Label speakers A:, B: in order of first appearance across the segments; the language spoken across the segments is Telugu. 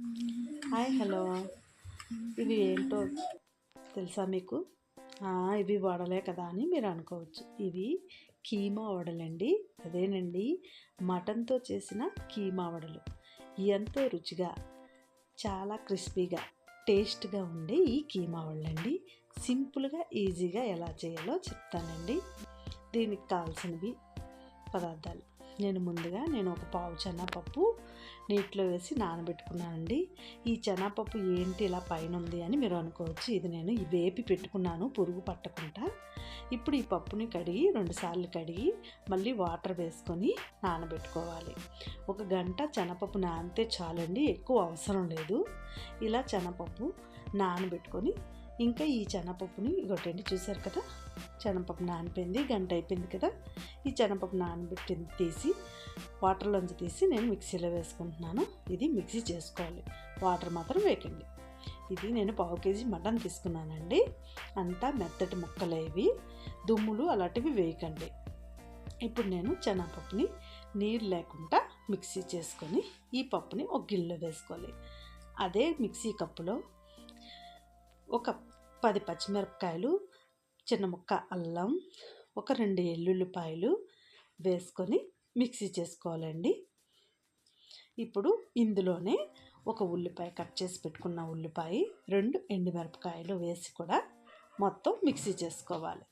A: Hi hello. ఇవి ఏంటో తెలుసా మీకు? ఇవి వడలే కదా అని మీరు అనుకోవచ్చు. ఇవి కీమా వడలండి. అదేనండి మటన్తో చేసిన కీమా వడలు. ఎంతో రుచిగా చాలా క్రిస్పీగా టేస్ట్గా ఉండే ఈ కీమా వడలండి. సింపుల్గా ఈజీగా ఎలా చేయాలో చెప్తానండి. దీనికి కావాల్సినవి పదార్థాలు. నేను ముందుగా నేను ఒక పావు చెనాపప్పు నీటిలో వేసి నానబెట్టుకున్నానండి. ఈ చెనాపప్పు ఏంటి ఇలా పైన ఉంది అని మీరు అనుకోవచ్చు. ఇది నేను వేపి పెట్టుకున్నాను పురుగు పట్టకుండా. ఇప్పుడు ఈ పప్పుని కడిగి రెండుసార్లు కడిగి మళ్ళీ వాటర్ వేసుకొని నానబెట్టుకోవాలి. ఒక గంట చెనపప్పు నానితే చాలండి ఎక్కువ అవసరం లేదు. ఇలా చెనపప్పు నానబెట్టుకొని ఇంకా ఈ చెనపప్పుని ఇగొట్టండి చూసారు కదా? చెనపప్పు నానిపోయింది గంట అయిపోయింది కదా? ఈ చెనపప్పు నానబెట్టింది తీసి వాటర్లోంచి తీసి నేను మిక్సీలో వేసుకుంటున్నాను. ఇది మిక్సీ చేసుకోవాలి. వాటర్ మాత్రం వేయకండి. ఇది నేను పావు కేజీ మటన్ తీసుకున్నానండి. అంతా మెత్తటి ముక్కలేవి దుమ్ములు అలాంటివి వేయకండి. ఇప్పుడు నేను శనగపప్పుని నీరు లేకుండా మిక్సీ చేసుకొని ఈ పప్పుని ఒక గిన్నెలో వేసుకోవాలి. అదే మిక్సీ కప్పులో ఒక పది పచ్చిమిరపకాయలు చిన్న ముక్క అల్లం ఒక రెండు ఎల్లుల్లిపాయలు వేసుకొని మిక్సీ చేసుకోవాలండి. ఇప్పుడు ఇందులోనే ఒక ఉల్లిపాయ కట్ చేసి పెట్టుకున్న ఉల్లిపాయ రెండు ఎండుమిరపకాయలు వేసి కూడా మొత్తం మిక్సీ చేసుకోవాలి.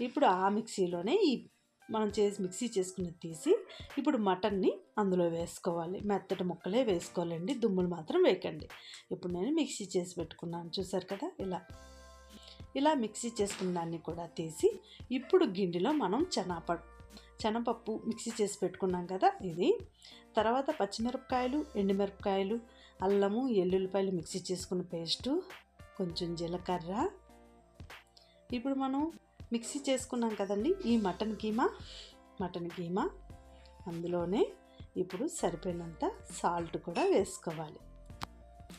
A: ఇప్పుడు ఆ మిక్సీలోనే ఈ మనం చేసి మిక్సీ చేసుకుని తీసి ఇప్పుడు మటన్ని అందులో వేసుకోవాలి. మెత్తటి ముక్కలే వేసుకోవాలండి దుమ్ములు మాత్రం వేయకండి. ఇప్పుడు నేను మిక్సీ చేసి పెట్టుకున్నాను చూసారు కదా ఇలా. ఇలా మిక్సీ చేసుకున్న దాన్ని కూడా తీసి ఇప్పుడు గిండిలో మనం చెనాప శనగపప్పు మిక్సీ చేసి పెట్టుకున్నాం కదా ఇది. తర్వాత పచ్చిమిరపకాయలు ఎండుమిరపకాయలు అల్లము ఎల్లుల్లిపాయలు మిక్సీ చేసుకున్న పేస్టు కొంచెం జీలకర్ర. ఇప్పుడు మనం మిక్సీ చేసుకున్నాం కదండి ఈ మటన్ కీమా మటన్ కీమా. అందులోనే ఇప్పుడు సరిపోయినంత సాల్ట్ కూడా వేసుకోవాలి.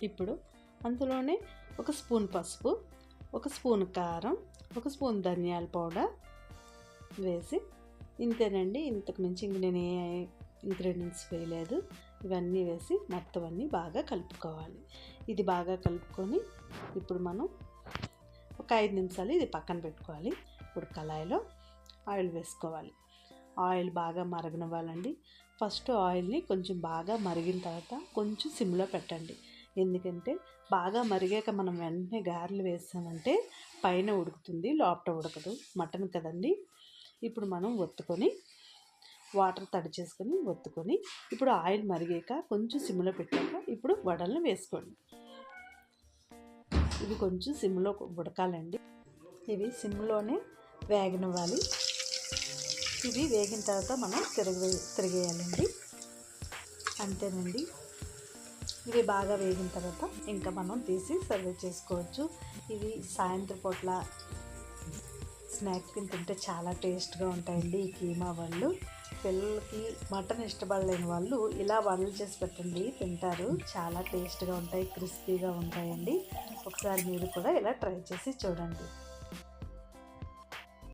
A: ఇప్పుడు అందులోనే ఒక స్పూన్ పసుపు ఒక స్పూన్ కారం ఒక స్పూన్ ధనియాల పౌడర్ వేసి ఇంతేనండి. ఇంతకు మించి ఇంక నేను ఏ ఇంగ్రీడియంట్స్ వేయలేదు. ఇవన్నీ వేసి మొత్తం అన్నీ బాగా కలుపుకోవాలి. ఇది బాగా కలుపుకొని ఇప్పుడు మనం ఒక ఐదు నిమిషాలు ఇది పక్కన పెట్టుకోవాలి. ఇప్పుడు కళాయిలో ఆయిల్ వేసుకోవాలి. ఆయిల్ బాగా మరగనివ్వాలండి. ఫస్ట్ ఆయిల్ని కొంచెం బాగా మరిగిన తర్వాత కొంచెం సిమ్లో పెట్టండి. ఎందుకంటే బాగా మరిగాక మనం వెంటనే గారెలు వేసామంటే పైన ఉడుకుతుంది లోపల ఉడకదు. మటన్ కదండి. ఇప్పుడు మనం ఒత్తుకొని వాటర్ తడి చేసుకొని ఒత్తుకొని ఇప్పుడు ఆయిల్ మరిగాక కొంచెం సిమ్లో పెట్టాక ఇప్పుడు వడలను వేసుకోండి. ఇవి కొంచెం సిమ్లో ఉడకాలండి. ఇవి సిమ్లోనే వేగనివ్వాలి. ఇవి వేగిన తర్వాత మనం తిరగ తిరిగేయాలండి. అంతేనండి. ఇవి బాగా వేగిన తర్వాత ఇంకా మనం తీసి సర్వ్ చేసుకోవచ్చు. ఇవి సాయంత్రం పూట్ల స్నాక్ కింద తింటే చాలా టేస్ట్గా ఉంటాయండి ఈ కీమా వాళ్ళు. పిల్లలకి మటన్ ఇష్టపడలేని వాళ్ళు ఇలా వంటలు చేసి పెట్టండి తింటారు. చాలా టేస్ట్గా ఉంటాయి క్రిస్పీగా ఉంటాయండి. ఒకసారి మీరు కూడా ఇలా ట్రై చేసి చూడండి.